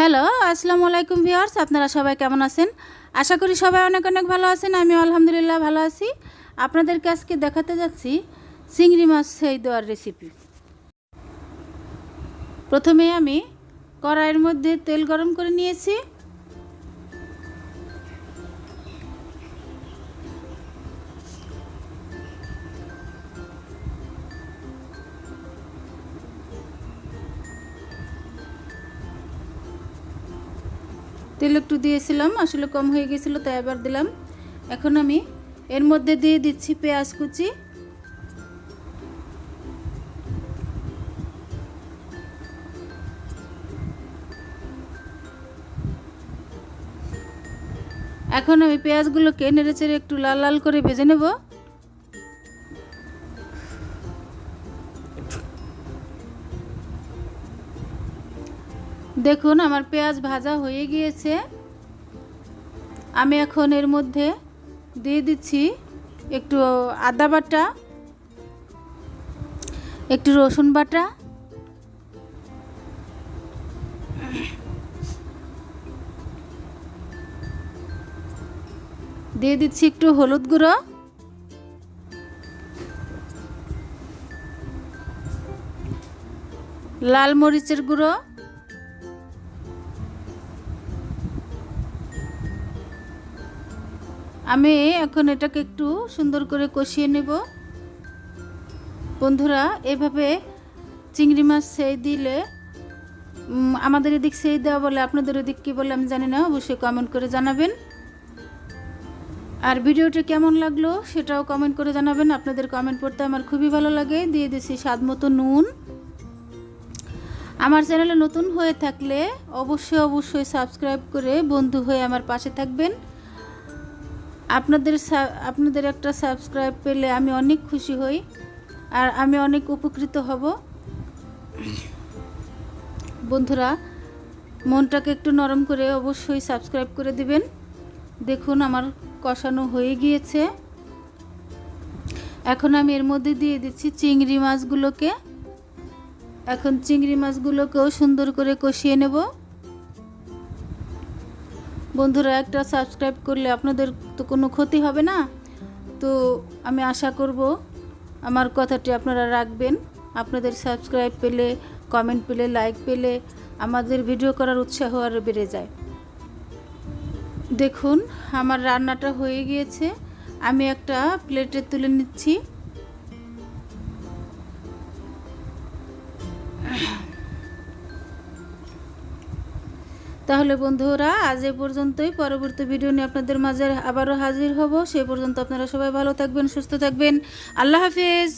Hello, আসসালামু আলাইকুম viewers, আপনারা সবাই কেমন আছেন? আশা করি সবাই অনেক অনেক ভালো আছেন আমি আলহামদুলিল্লাহ ভালো আছি। আপনাদেরকে আজকে দেখাতে যাচ্ছি চিংড়ি মাছ সেই দেওয়ার রেসিপি প্রথমে আমি কড়াইয়ের মধ্যে তেল গরম করে নিয়েছি। তেল একটু দিয়েছিলাম, আসলে কম হয়ে গেছিল, তাই আবার দিলাম। এখন আমি এর মধ্যে দিয়ে দিচ্ছি পেঁয়াজ কুচি। এখন আমি পেঁয়াজগুলোকে নেড়ে চেড়ে একটু লাল লাল করে ভেজে নেব। দেখুন, আমার পেঁয়াজ ভাজা হয়ে গিয়েছে। আমি এখন এর মধ্যে দিয়ে দিচ্ছি একটু আদা বাটা, একটু রসুন বাটা, দিয়ে দিচ্ছি একটু হলুদ গুঁড়ো। লাল মরিচের গুঁড়ো। আমি এখন এটাকে একটু সুন্দর করে কষিয়ে নেব। বন্ধুরা, এভাবে চিংড়ি মাছ সেই দিলে আমাদের এদিক সেই দেওয়া বলে আপনাদের ওদিক কী বলে আমি জানি না, অবশ্যই কমেন্ট করে জানাবেন। আর ভিডিওটি কেমন লাগল সেটাও কমেন্ট করে জানাবেন। আপনাদের কমেন্ট পড়তে আমার খুবই ভালো লাগে। দিয়ে দিছি স্বাদ মতো নুন। আমার চ্যানেলে নতুন হয়ে থাকলে অবশ্যই অবশ্যই সাবস্ক্রাইব করে বন্ধু হয়ে আমার পাশে থাকবেন। আপনাদের আপনাদের একটা সাবস্ক্রাইব পেলে আমি অনেক খুশি হই, আর আমি অনেক উপকৃত হব। বন্ধুরা, মনটাকে একটু নরম করে অবশ্যই সাবস্ক্রাইব করে দিবেন। দেখুন, আমার কষানো হয়ে গিয়েছে। এখন আমি এর মধ্যে দিয়ে দিচ্ছি চিংড়ি মাছগুলোকে। এখন চিংড়ি মাছগুলোকেও সুন্দর করে কষিয়ে নেব। বন্ধুরা, একটা সাবস্ক্রাইব করলে আপনাদের তো কোনো ক্ষতি হবে না। তো আমি আশা করব আমার কথাটি আপনারা রাখবেন। আপনাদের সাবস্ক্রাইব পেলে কমেন্ট পেলে লাইক পেলে আমাদের ভিডিও করার উৎসাহ আরও বেড়ে যায়। দেখুন, আমার রান্নাটা হয়ে গিয়েছে। আমি একটা প্লেটে তুলে নিচ্ছি। তাহলে বন্ধুরা, আজ এ পর্যন্তই। পরবর্তী ভিডিও নিয়ে আপনাদের মাঝে আবারও হাজির হব। সেই পর্যন্ত আপনারা সবাই ভালো থাকবেন, সুস্থ থাকবেন। আল্লাহ হাফিজ।